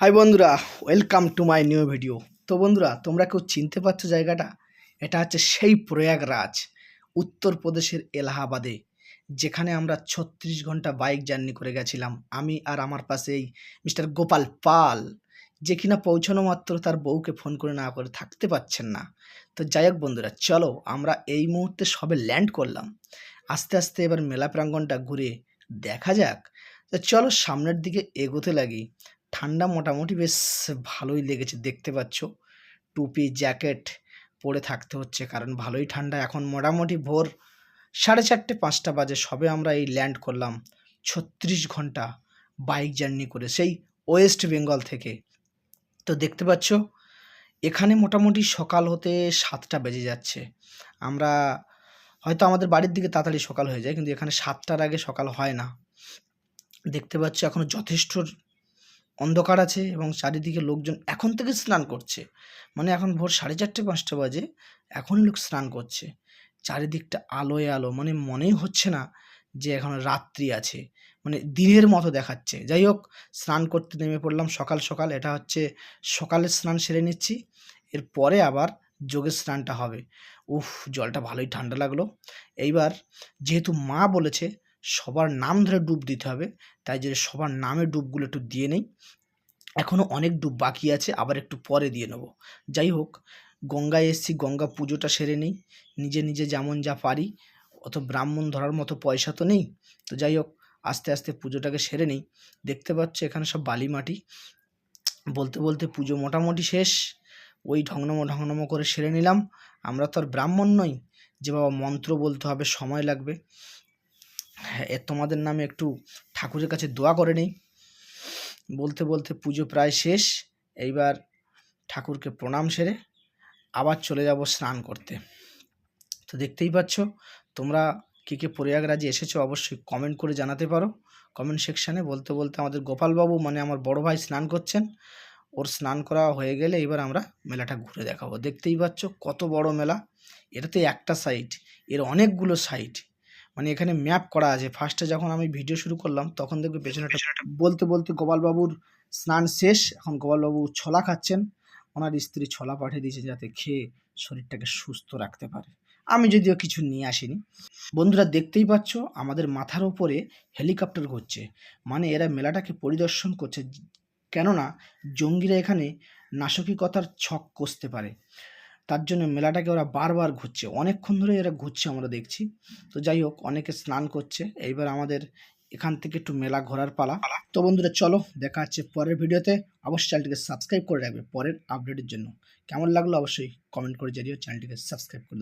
High বন্ধুরা welcome to my new video তো বন্ধুরা, তোমরা কেউ চিনতে পারছ জায়গাটা? এটা হচ্ছে সেই প্রয়াগরাজ, উত্তরপ্রদেশের এলাহাবাদে, যেখানে আমরা ছত্রিশ ঘণ্টা বাইক জার্নি করে গেছিলাম। আমি আর আমার পাশে এই মিস্টার গোপাল পাল, যে কিনা পৌঁছানো মাত্র তার বউকে ফোন করে না করে থাকতে পারছেন না। তো যাই হোক বন্ধুরা, চলো আমরা এই মুহূর্তে সবে ল্যান্ড করলাম। আস্তে আস্তে এবার মেলা প্রাঙ্গণটা ঘুরে দেখা যাক। তো চলো সামনের দিকে এগোতে লাগি। ঠান্ডা মোটামুটি বেশ ভালোই লেগেছে, দেখতে পাচ্ছ। টুপি, জ্যাকেট পরে থাকতে হচ্ছে, কারণ ভালোই ঠান্ডা। এখন মোটামুটি ভোর সাড়ে চারটে, পাঁচটা বাজে, সবে আমরা এই ল্যান্ড করলাম ছত্রিশ ঘণ্টা বাইক জার্নি করে, সেই ওয়েস্ট বেঙ্গল থেকে। তো দেখতে পাচ্ছ, এখানে মোটামুটি সকাল হতে সাতটা বেজে যাচ্ছে। আমরা হয়তো আমাদের বাড়ির দিকে তাড়াতাড়ি সকাল হয়ে যায়, কিন্তু এখানে সাতটার আগে সকাল হয় না। দেখতে পাচ্ছ, এখনও যথেষ্ট অন্ধকার আছে এবং চারিদিকে লোকজন এখন থেকে স্নান করছে। মানে এখন ভোর সাড়ে চারটে, পাঁচটা বাজে, এখনই লোক স্নান করছে। চারিদিকটা আলোয় আলো মানে মনেই হচ্ছে না যে এখন রাত্রি আছে। মানে দিনের মতো দেখাচ্ছে। যাই হোক, স্নান করতে নেমে পড়লাম সকাল সকাল। এটা হচ্ছে সকালের স্নান সেরে নিচ্ছি। এরপরে আবার যোগের স্নানটা হবে। উফ, জলটা ভালোই ঠান্ডা লাগল। এইবার যেহেতু মা বলেছে সবার নাম ধরে ডুব দিতে হবে। তাই যে সবার নামে ডুবগুলো একটু দিয়ে নেই এখনও অনেক ডুব বাকি আছে, আবার একটু পরে দিয়ে নেব। যাই হোক, গঙ্গায় এসছি, গঙ্গা পুজোটা সেরে নেই। নিজে নিজে যেমন যা পারি, অত ব্রাহ্মণ ধরার মতো পয়সা তো নেই। তো যাই হোক, আস্তে আস্তে পুজোটাকে সেরে নেই। দেখতে পাচ্ছ এখানে সব বালি মাটি। বলতে বলতে পুজো মোটামুটি শেষ। ওই ঢংনমো ঢংনমো করে সেরে নিলাম। আমরা তো আর ব্রাহ্মণ নই। যে বাবা মন্ত্র বলতে হবে, সময় লাগবে। তোমাদের নামে একটু ঠাকুরের কাছে দোয়া করে নেই। বলতে বলতে পুজো প্রায় শেষ। এইবার ঠাকুরকে প্রণাম সেরে আবার চলে যাব স্নান করতে। তো দেখতেই পাচ্ছ, তোমরা কে কে প্রয়াগরাজে এসেছ অবশ্যই কমেন্ট করে জানাতে পারো। কমেন্ট সেকশানে বলতে বলতে আমাদের গোপালবাবু মানে আমার বড় ভাই স্নান করছেন। ওর স্নান করা হয়ে গেলে এবার আমরা মেলাটা ঘুরে দেখাবো। দেখতেই পাচ্ছ কত বড় মেলা। এটাতে একটা সাইড এর অনেকগুলো সাইড মানে এখানে ম্যাপ করা আছে। ফার্স্টে যখন আমি ভিডিও শুরু করলাম তখন দেখবে পেছনে বলতে বলতে গোপালবাবুর স্নান শেষ। এখন গোপালবাবু ছলা খাচ্ছেন। ওনার স্ত্রী ছলা পাঠিয়ে দিয়েছে যাতে খেয়ে শরীরটাকে সুস্থ রাখতে পারে। আমি যদিও কিছু নিয়ে আসিনি। বন্ধুরা দেখতেই পাচ্ছ আমাদের মাথার ওপরে হেলিকপ্টার ঘুরছে। মানে এরা মেলাটাকে পরিদর্শন করছে। কেননা জঙ্গিরা এখানে নাশকিকতার ছক কষতে পারে। তার জন্য মেলাটাকে ওরা বারবার ঘুরছে। অনেকক্ষণ ধরে এরা ঘুরছে আমরা দেখছি। তো যাই হোক, অনেকে স্নান করছে। এইবার আমাদের এখান থেকে একটু মেলা ঘোরার পালা। তো বন্ধুরা, চলো দেখা হচ্ছে পরের ভিডিওতে। অবশ্যই চ্যানেলটিকে সাবস্ক্রাইব করে রাখবে পরের আপডেটের জন্য। কেমন লাগল অবশ্যই কমেন্ট করে জানিও। চ্যানেলটিকে সাবস্ক্রাইব করে